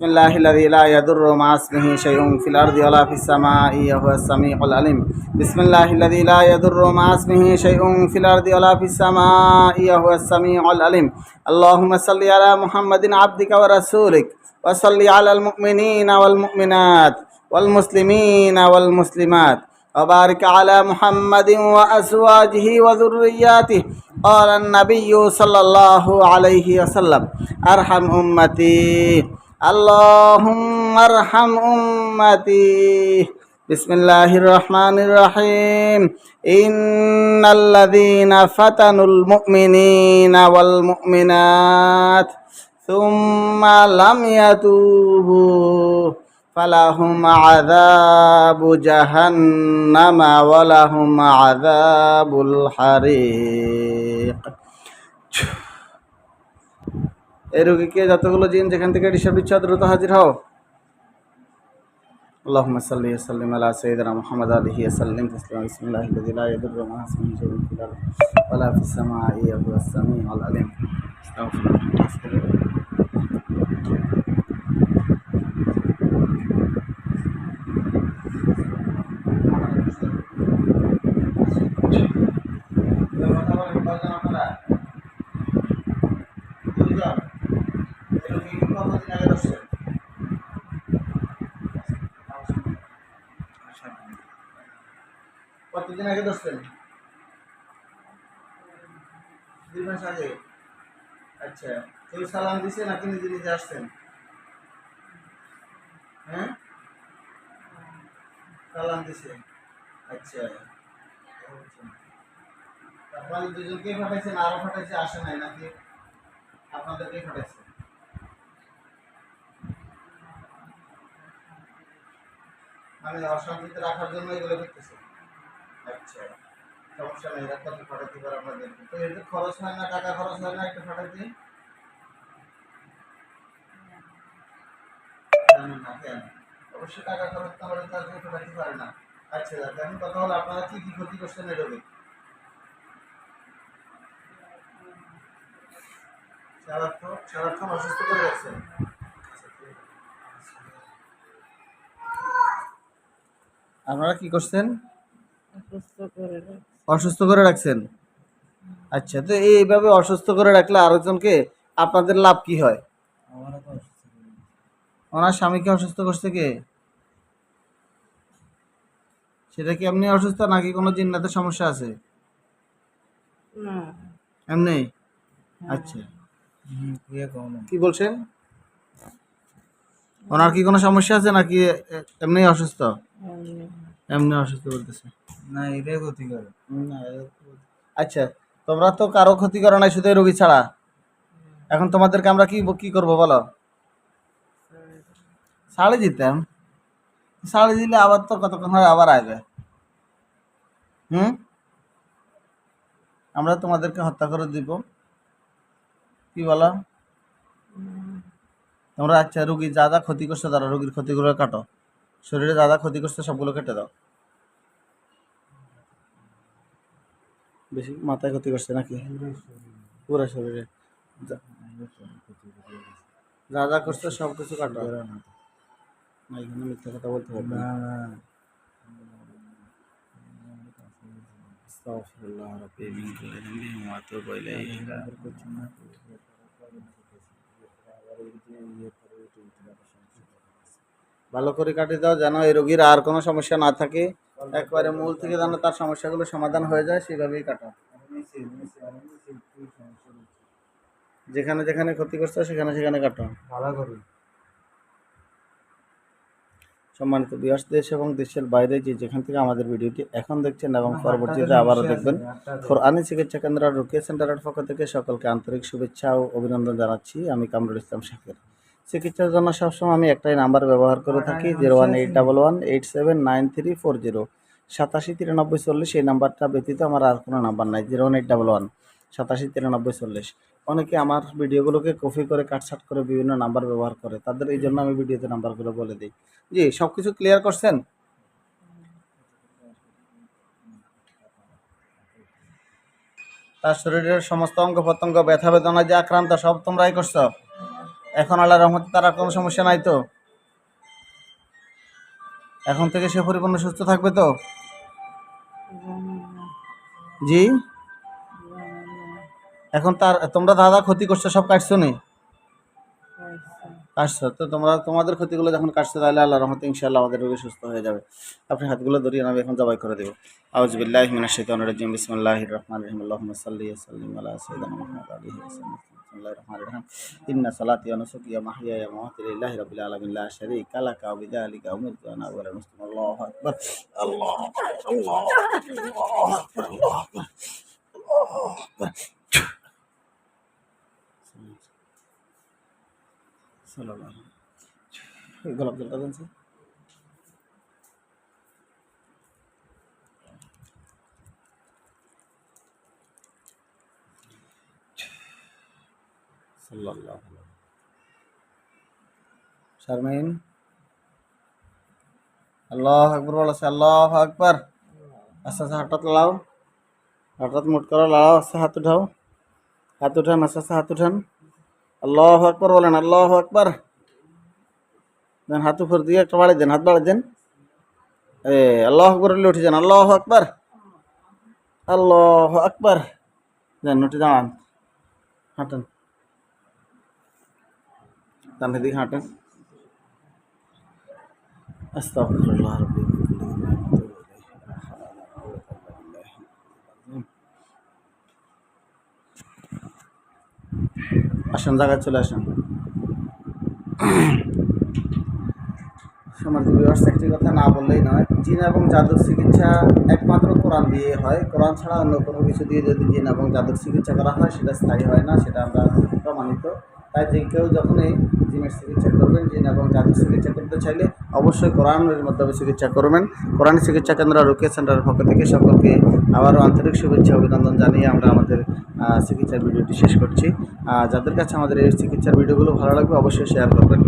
بسم الله الذي لا يضر مع اسمه شيء في الأرض ولا في السماء وهو السميع العليم. بسم الله الذي لا يضر مع اسمه شيء في الأرض ولا في السماء وهو السميع العليم. اللهم صل على محمد عبدك ورسولك وصل على المؤمنين والمؤمنات والمسلمين والمسلمات وبارك على محمد وأزواجه وذرياته. قال النبي صلى الله عليه وسلم أرحم أمتي. اللهم ارحم أمتي بسم الله الرحمن الرحيم إن الذين فتنوا المؤمنين والمؤمنات ثم لم يتوبوا فلهم عذاب جهنم ولهم عذاب الحريق এই রোগীকে যতগুলো জিন যেখান থেকে ডিস্টার্ব দিচ্ছে দ্রুত হাজির হও। আল্লাহ সাল্লি সাল্লিম আলা সঈদনা মোহাম্মদ আলহি সাল্লিম তসলিম। ইসমিল্লাহ ইল্লাহ ইয়াদুর রহমান কতদিন আগে ধরছেন? দুই মাস আগে? আচ্ছা কেউ সালাম দিছে নাকি নিজে নিজে আসছেন? হ্যাঁ? সালাম দিছে। আচ্ছা। আপনাদের দুজনকে পাঠাইছেন? আরও পাঠাইছে, আসে নাই নাকি? আপনাদেরকে পাঠাইছে? মানে অশান্তিতে রাখার জন্য এগুলো করতেছে? আচ্ছা সমস্যা নেই ডাক্তারকে পাঠাতে পারে আপনাদের। তো এতে খরচ হয় না, টাকা খরচ হয় না, একটু পাঠাতে অবশ্যই টাকা খরচ না হলে তার পাঠাতে পারে না। আচ্ছা দাদা এখন কথা হলো, আপনারা কি কি ক্ষতি করছেন সারাক্ষণ অসুস্থ করে যাচ্ছেন আপনারা কি করছেন? অসুস্থ করে রাখে। অসুস্থ করে রাখছেন? আচ্ছা তো এইভাবে অসুস্থ করে রাখলে আরেকজনকে আপনাদের লাভ কি হয়? ওনার স্বামীকে অসুস্থ করছে কে? সেটা কি এমনি অসুস্থ নাকি কোনো জিন্নাতের সমস্যা আছে? এমনি? আচ্ছা। কি বলছেন? ওনার কি কোনো সমস্যা আছে নাকি এমনি অসুস্থ? এমনি। অসুস্থ বলতেছে। না এটাই ক্ষতি করে না, আচ্ছা তোমরা তো কারও ক্ষতি করো নাই শুধু রোগী ছাড়া। এখন তোমাদেরকে আমরা কি কি করব বলো? শাড়ি দিতাম। শাড়ি দিলে আবার তো কতক্ষণ হয় আবার আসবে। হুম? আমরা তোমাদেরকে হত্যা করে দিব। কি বলো? তোমরা আচ্ছা রুগী যা যা ক্ষতি করছে তারা রুগীর ক্ষতিগুলো কাটো। শরীরে যা যা ক্ষতি করছে সবগুলো কেটে দাও। বেশি মাথায় ক্ষতি করছে নাকি? পুরো শরীরে। যা- করছে সব কিছু কাটো। না এখানে মিথ্যা কথা বলতে হবে না। না না। আস্তাগফিরুল্লাহ রাব্বি মিন কুল্লি যামবিন ওয়া আতুবু ইলাইহি। ভালো করে কাটিয়ে দাও যেন এই রোগীর আর কোনো সমস্যা না থাকে। একবারে মূল থেকে যেন তার সমস্যাগুলো সমাধান হয়ে যায় সেভাবেই কাটো যেখানে যেখানে ক্ষতি করছে সেখানে সেখানে কাটো ভালো করি সম্মানিত বিয়াস দেশ এবং দেশের বাইরে যে যেখান থেকে আমাদের ভিডিওটি এখন দেখছেন এবং পরবর্তীতে আবারও দেখবেন কোরআনি চিকিৎসা কেন্দ্র রুকিয়া সেন্টারের পক্ষ থেকে সকলকে আন্তরিক শুভেচ্ছা ও অভিনন্দন জানাচ্ছি। আমি কামরুল ইসলাম শাকির। চিকিৎসার জন্য সবসময় আমি একটাই নাম্বার ব্যবহার করে থাকি zero one eight double one eight seven nine three four zero. সাতাশি তিরানব্বই চল্লিশ এই নাম্বারটা ব্যতীত আমার আর কোনো নাম্বার নাই zero one eight double one. সাতাশি তিরানব্বই চল্লিশ। অনেকে আমার ভিডিওগুলোকে কপি করে কাটসাট করে বিভিন্ন নাম্বার ব্যবহার করে তাদের এই জন্য আমি ভিডিওতে নাম্বারগুলো বলে দিই। জি সব কিছু ক্লিয়ার করছেন? তার শরীরের সমস্ত অঙ্গ প্রত্যঙ্গ ব্যথা বেদনা যে আক্রান্ত সব তোমরাই করছ? এখন আল্লাহ রহমতে তার আর কোনো সমস্যা নাই তো? এখন থেকে সে পরিপূর্ণ সুস্থ থাকবে তো? জি? এখন তার, তোমরা দাদা ক্ষতি করছ, সব কাটছো নি? কাটছো। তো তোমরা, তোমাদের ক্ষতিগুলো যখন কাটছো, তাহলে আল্লাহ রহমতে ইনশাআল্লাহ আমাদের রোগী সুস্থ হয়ে যাবে। আপনি হাতগুলো ধরিয়ে আমি এখন জবাই করে দেবো। আউজবিল্লাহ বিসমিল্লাহির রহমানির রহিম। সাল্লি সাল্লিম আলা সাইয়্যিদিনা মুহাম্মদ আলাইহি ওয়াসাল্লাম বিসমিল্লাহির রহমানির রহিম ইন্না সালাতি ওয়া নুসুকি ওয়া মাহইয়ায়া ওয়া মামাতি লিল্লাহি রাব্বিল আলামিন লা শারীকা গোলাপ জলটা দেন শারমিন আল্লাহ আকবর বলেছে আল্লাহ আকবর। আস্তে আস্তে হঠাৎ লাও। হঠাৎ মুট করো, লাও আস্তে হাত উঠাও। হাত উঠান আস্তে আস্তে হাত উঠান। আল্লাহ আকবর বলেন, আল্লাহ আকবর। দেন হাত উপর দিয়ে একটা বাড়ি দেন, হাত বাড়ি দেন। এ, আল্লাহ আকবর বলে উঠে যান, আল্লাহ আকবর। আল্লাহ আকবর। দেন, উঠে দাঁড়ান। হাঁটেন। ডান দিকে হাঁটেন। আসেন জায়গায় চলে আসেন। সমাজ বিবাস একটি কথা না বললেই নয় জিন এবং জাদুর চিকিৎসা একমাত্র কোরআন দিয়ে হয়। কোরআন ছাড়া অন্য কোনো কিছু দিয়ে যদি জিন এবং জাদুর চিকিৎসা করা হয় সেটা স্থায়ী হয় না সেটা আমরা প্রমাণিত। তাই যে কেউ যখনই জিমের চিকিৎসা করবেন, জিন এবং জাদুর চিকিৎসা করতে চাইলে অবশ্যই কোরআনের মাধ্যমে চিকিৎসা করবেন। কোরআন চিকিৎসা কেন্দ্র, রুকিয়া সেন্টারের পক্ষ থেকে সকলকে আবারও আন্তরিক শুভেচ্ছা, অভিনন্দন জানিয়ে আমরা আমাদের চিকিৎসার ভিডিওটি শেষ করছি। যাদের কাছে আমাদের এই চিকিৎসার ভিডিওগুলো ভালো লাগবে, অবশ্যই শেয়ার করবেন।